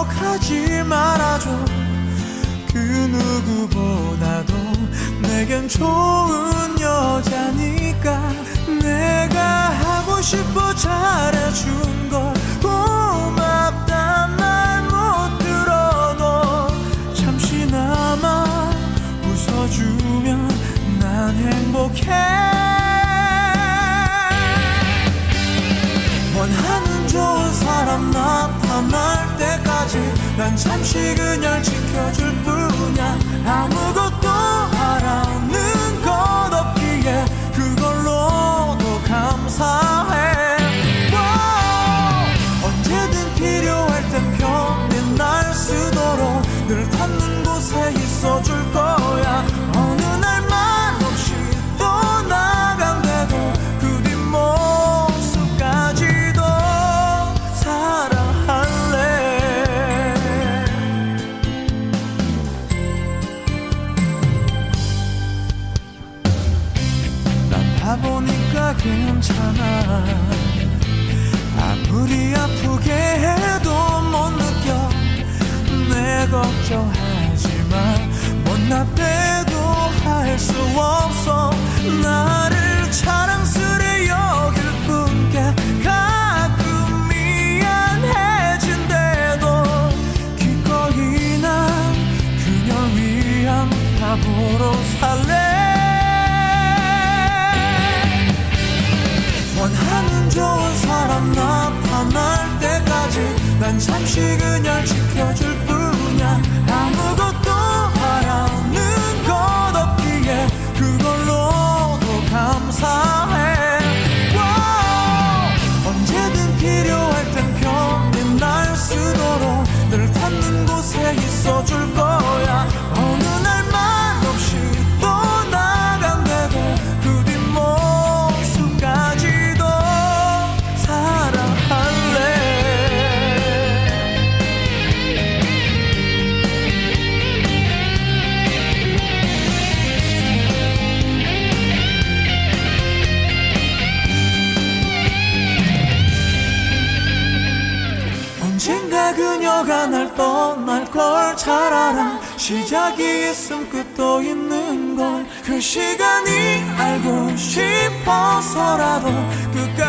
욕하지 말아줘. 그 누구보다도 내겐 좋은 여자니까 내가 하고 싶어 잘해준 걸 고맙단 말 못 들어도 잠시나마 웃어주면 난 행복해 난 잠시 그냥 지켜줄 뿐이야. 아무것도 아 아무리 아프게 해도 못 느껴. 내 걱정하지만 못나 빼도 할 수 없어. 나를 자랑스레 여길 뿐게 가끔 미안해진대도 기꺼이 난 그녀 위한 바보로 살래 원하는 좋은 사람 나타날 때까지 난 잠시 그냥 지켜줄 뿐이야. 아무것도 바라는 것 없기에 그걸로도 감사해. 와, 언제든 필요할 땐 편히 날 쓰도록 늘 닿는 곳에 그녀가 날 떠날 걸 잘 알아. 시작이 있음 끝도 있는 걸 그 시간이 알고 싶어서라도 끝까지